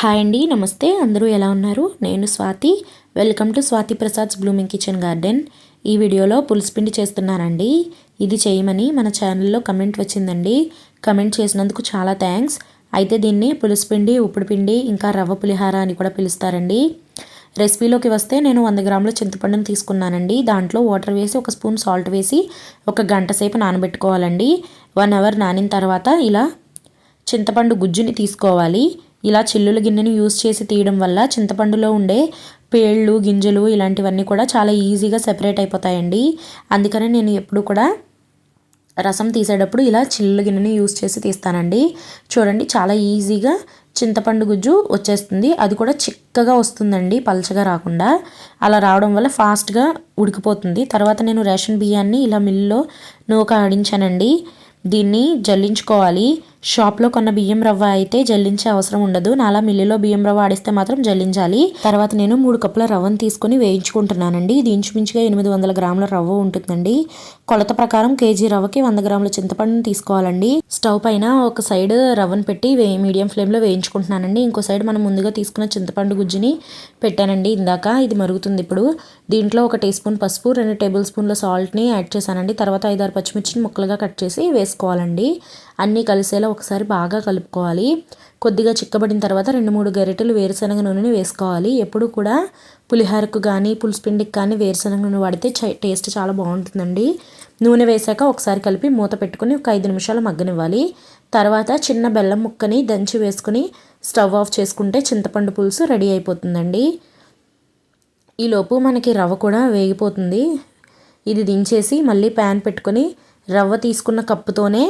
Hi అండి నమస్తే. అందరూ ఎలా ఉన్నారు? నేను Swathi. Welcome to Swathi Prasad's blooming kitchen garden ఈ వీడియోలో పులుసుపిండి చేస్తున్నానండి. ఇది చేయమని మన ఛానల్లో కమెంట్ వచ్చిందండి. కమెంట్ చేసినందుకు చాలా థ్యాంక్స్ అయితే దీన్ని పులుసుపిండి ఉప్పుడు పిండి ఇంకా రవ్వ పులిహార అని కూడా పిలుస్తారండి. రెసిపీలోకి వస్తే నేను వంద గ్రాముల చింతపండును తీసుకున్నానండి. దాంట్లో వాటర్ వేసి ఒక స్పూన్ సాల్ట్ వేసి ఒక గంట సేపు నానబెట్టుకోవాలండి. వన్ అవర్ నానిన తర్వాత ఇలా చింతపండు గుజ్జుని తీసుకోవాలి. ఇలా చిల్లుల గిన్నెని యూస్ చేసి తీయడం వల్ల చింతపండులో ఉండే పేళ్ళు గింజలు ఇలాంటివన్నీ కూడా చాలా ఈజీగా సెపరేట్ అయిపోతాయండి. అందుకనే నేను ఎప్పుడు కూడా రసం తీసేటప్పుడు ఇలా చిల్లుల గిన్నెని యూస్ చేసి తీస్తానండి. చూడండి చాలా ఈజీగా చింతపండు గుజ్జు వచ్చేస్తుంది. అది కూడా చిక్కగా వస్తుందండి పలచగా రాకుండా. అలా రావడం వల్ల ఫాస్ట్గా ఉడికిపోతుంది. తర్వాత నేను రేషన్ బియ్యాన్ని ఇలా మిల్లులో నూక ఆడించానండి. దీన్ని జల్లించుకోవాలి. షాప్లో కొన్న బియ్యం రవ్వ అయితే జల్లించే అవసరం ఉండదు. నాలా మిల్లులో బియ్యం రవ్వ ఆడిస్తే మాత్రం జల్లించాలి. తర్వాత నేను మూడు కప్పుల రవ్వను తీసుకొని వేయించుకుంటున్నానండి. ఇది ఇంచుమించుగా ఎనిమిది వందల గ్రాముల రవ్వ ఉంటుందండి. కొలత ప్రకారం కేజీ రవ్వకి వంద గ్రాముల చింతపండుని తీసుకోవాలండి. స్టవ్ పైన ఒక సైడ్ రవ్వను పెట్టి వే మీడియం ఫ్లేమ్లో వేయించుకుంటున్నానండి. ఇంకో సైడ్ మనం ముందుగా తీసుకున్న చింతపండు గుజ్జుని పెట్టానండి ఇందాక. ఇది మరుగుతుంది ఇప్పుడు. దీంట్లో ఒక టీ స్పూన్ పసుపు రెండు టేబుల్ స్పూన్ల సాల్ట్ని యాడ్ చేశానండి. తర్వాత ఐదారు పచ్చిమిర్చిని ముక్కలుగా కట్ చేసి వేసుకోవాలండి. అన్నీ కలిసేలా ఒకసారి బాగా కలుపుకోవాలి. కొద్దిగా చిక్కబడిన తర్వాత రెండు మూడు గరిటెలు వేరుశనగ నూనెని వేసుకోవాలి. ఎప్పుడు కూడా పులిహోరకు కానీ పులుసుపిండికి కానీ వేరుశనగ నూనె వాడితే టేస్ట్ చాలా బాగుంటుందండి. నూనె వేసాక ఒకసారి కలిపి మూత పెట్టుకుని ఒక ఐదు నిమిషాలు మగ్గనివ్వాలి. తర్వాత చిన్న బెల్లం ముక్కని దంచి వేసుకుని స్టవ్ ఆఫ్ చేసుకుంటే చింతపండు పులుసు రెడీ అయిపోతుందండి. ఈలోపు మనకి రవ్వ కూడా వేగిపోతుంది. ఇది దించేసి మళ్ళీ ప్యాన్ పెట్టుకొని రవ్వ తీసుకున్న కప్పుతోనే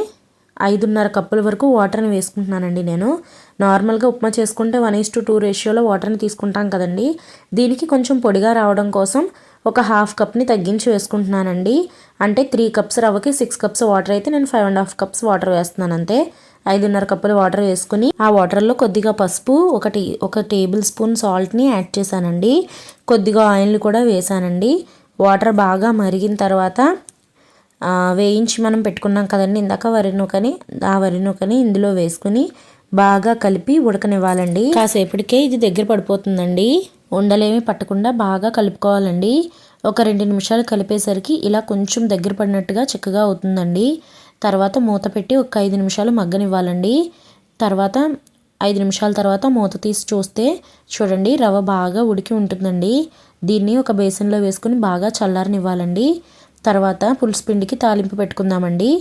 ఐదున్నర కప్పుల వరకు వాటర్ని వేసుకుంటున్నానండి నేను. నార్మల్గా ఉప్మా చేసుకుంటే వన్ ఈస్ టు టూ రేషియోలో వాటర్ని తీసుకుంటాం కదండి. దీనికి కొంచెం పొడిగా రావడం కోసం ఒక హాఫ్ కప్ని తగ్గించి వేసుకుంటున్నానండి. అంటే త్రీ కప్స్ రవ్వకి సిక్స్ కప్స్ వాటర్ అయితే నేను five and half cups water వేస్తున్నాను అంతే. ఐదున్నర కప్పులు వాటర్ వేసుకుని ఆ వాటర్లో కొద్దిగా పసుపు ఒకటి ఒక టేబుల్ స్పూన్ సాల్ట్ని యాడ్ చేశానండి. కొద్దిగా ఆయిల్ని కూడా వేసానండి వాటర్ బాగా మరిగిన తర్వాత వేయించి మనం పెట్టుకున్నాం కదండి ఇందాక వరి నూకని ఆ వరి నూకని ఇందులో వేసుకుని బాగా కలిపి ఉడకనివ్వాలండి. కాసేపటికే ఇది దగ్గర పడిపోతుందండి. ఉండలేమి పట్టకుండా బాగా కలుపుకోవాలండి. ఒక రెండు నిమిషాలు కలిపేసరికి ఇలా కొంచెం దగ్గర పడినట్టుగా చిక్కగా అవుతుందండి. తర్వాత మూత పెట్టి ఒక ఐదు నిమిషాలు మగ్గనివ్వాలండి. తర్వాత ఐదు నిమిషాల తర్వాత మూత తీసి చూస్తే చూడండి రవ్వ బాగా ఉడికి ఉంటుందండి. దీన్ని ఒక బేసన్లో వేసుకుని బాగా చల్లారనివ్వాలండి. తర్వాత పులుసు పిండికి తాలింపు పెట్టుకుందామండి.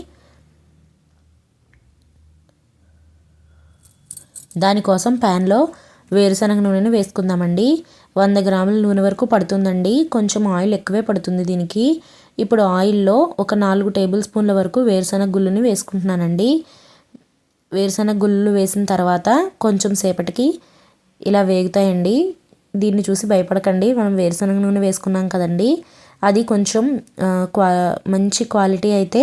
దానికోసం ప్యాన్లో వేరుశనగ నూనెను వేసుకుందామండి. వంద గ్రాముల నూనె వరకు పడుతుందండి. కొంచెం ఆయిల్ ఎక్కువే పడుతుంది దీనికి. ఇప్పుడు ఆయిల్లో ఒక నాలుగు టేబుల్ స్పూన్ల వరకు వేరుశనగ గుళ్ళుని వేసుకుంటున్నానండి. వేరుశనగ గుళ్ళు వేసిన తర్వాత కొంచెం సేపటికి ఇలా వేగుతాయండి. దీన్ని చూసి భయపడకండి. మనం వేరుశనగ నూనె వేసుకున్నాం కదండి. అది కొంచెం క్వా మంచి క్వాలిటీ అయితే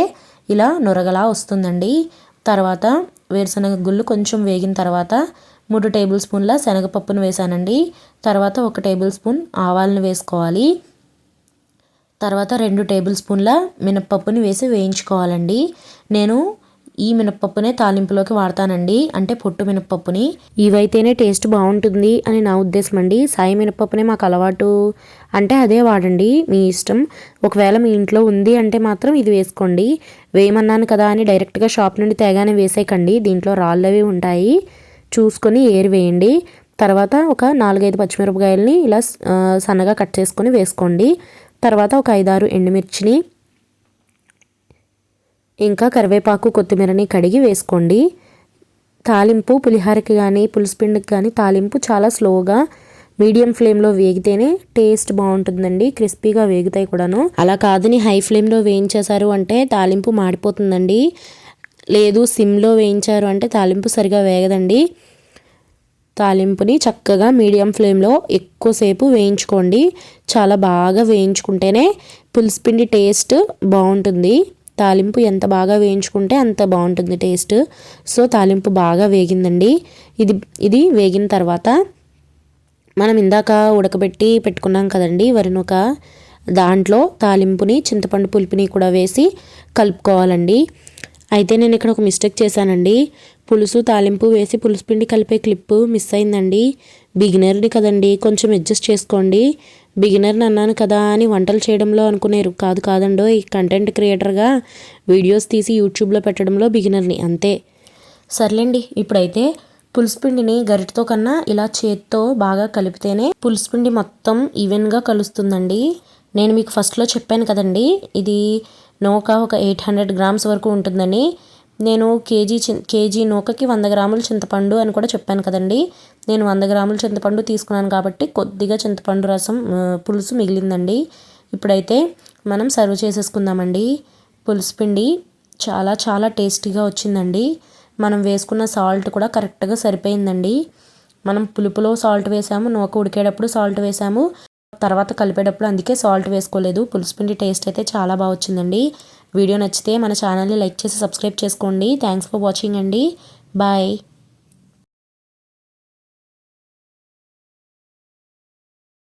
ఇలా నొరగలా వస్తుందండి. తర్వాత వేరుశనగ గుళ్ళు కొంచెం వేగిన తర్వాత మూడు టేబుల్ స్పూన్ల శనగపప్పును వేసానండి తర్వాత ఒక టేబుల్ స్పూన్ ఆవాలను వేసుకోవాలి. తర్వాత రెండు టేబుల్ స్పూన్ల మినప్పప్పుని వేసి వేయించుకోవాలండి. నేను ఈ మినప్పప్పునే తాలింపులోకి వాడతానండి. అంటే పొట్టు మినప్పప్పుని. ఇవైతేనే టేస్ట్ బాగుంటుంది అని నా ఉద్దేశం అండి సాయి మినప్పప్పునే మాకు అలవాటు. అంటే అదే వాడండి మీ ఇష్టం. ఒకవేళ మీ ఇంట్లో ఉంది అంటే మాత్రం ఇది వేసుకోండి. వేయమన్నాను కదా అని డైరెక్ట్గా షాప్ నుండి తేగానే వేసేయకండి. దీంట్లో రాళ్ళు అవి ఉంటాయి. చూసుకొని ఏరు వేయండి. తర్వాత ఒక నాలుగైదు పచ్చిమిరపకాయలని ఇలా సన్నగా కట్ చేసుకొని వేసుకోండి. తర్వాత ఒక ఐదారు ఎండుమిర్చిని ఇంకా కరివేపాకు కొత్తిమీరని కడిగి వేసుకోండి. తాలింపు పులిహోరకి కానీ పులుసుపిండికి కానీ తాలింపు చాలా స్లోగా మీడియం ఫ్లేమ్లో వేగితేనే టేస్ట్ బాగుంటుందండి. క్రిస్పీగా వేగుతాయి కూడాను. అలా కాదని హై ఫ్లేమ్లో వేయించేశారు అంటే తాలింపు మాడిపోతుందండి. లేదు సిమ్లో వేయించారు అంటే తాలింపు సరిగా వేగదండి. తాలింపుని చక్కగా మీడియం ఫ్లేమ్లో ఎక్కువసేపు వేయించుకోండి. చాలా బాగా వేయించుకుంటేనే పులుసుపిండి టేస్ట్ బాగుంటుంది. తాలింపు ఎంత బాగా వేయించుకుంటే అంత బాగుంటుంది టేస్ట్. సో తాలింపు బాగా వేగిందండి. ఇది ఇది వేగిన తర్వాత మనం ఇందాక ఉడకబెట్టి పెట్టుకున్నాం కదండి వరినూక. దాంట్లో తాలింపుని చింతపండు పులుపుని కూడా వేసి కలుపుకోవాలండి. అయితే నేను ఇక్కడ ఒక మిస్టేక్ చేశానండి. పులుసు తాలింపు వేసి పులుసు పిండి కలిపే క్లిప్పు మిస్ అయిందండి. బిగినర్ని కదండి కొంచెం అడ్జస్ట్ చేసుకోండి. బిగినర్ని అన్నాను కదా అని వంటలు చేయడంలో అనుకునేరు. కాదు కాదండో ఈ కంటెంట్ క్రియేటర్గా వీడియోస్ తీసి యూట్యూబ్లో పెట్టడంలో బిగినర్ని అంతే. సర్లేండి ఇప్పుడైతే పులుసుపిండిని గరిటతో కన్నా ఇలా చేత్తో బాగా కలిపితేనే పులుసుపిండి మొత్తం ఈవెన్గా కలుస్తుందండి. నేను మీకు ఫస్ట్లో చెప్పాను కదండి ఇది నోకా ఒక ఎయిట్ హండ్రెడ్ గ్రామ్స్ వరకు ఉంటుందని. నేను కేజీ చి కేజీ నూకకి వంద గ్రాములు చింతపండు అని కూడా చెప్పాను కదండి. నేను వంద గ్రాముల చింతపండు తీసుకున్నాను కాబట్టి కొద్దిగా చింతపండు రసం పులుసు మిగిలిందండి. ఇప్పుడైతే మనం సర్వ్ చేసేసుకుందామండి. పులుసు పిండి చాలా చాలా టేస్టీగా వచ్చిందండి. మనం వేసుకున్న సాల్ట్ కూడా కరెక్ట్గా సరిపోయిందండి. మనం పులుపులో సాల్ట్ వేసాము నూక ఉడికేటప్పుడు సాల్ట్ వేసాము. తర్వాత కలిపేటప్పుడు అందుకే సాల్ట్ వేసుకోలేదు. పులుసు పిండి టేస్ట్ అయితే చాలా బాగా వచ్చిందండి. వీడియో నచ్చితే మన ఛానల్ని లైక్ చేసి సబ్స్క్రైబ్ చేసుకోండి. థ్యాంక్స్ ఫర్ వాచింగ్ అండి. బాయ్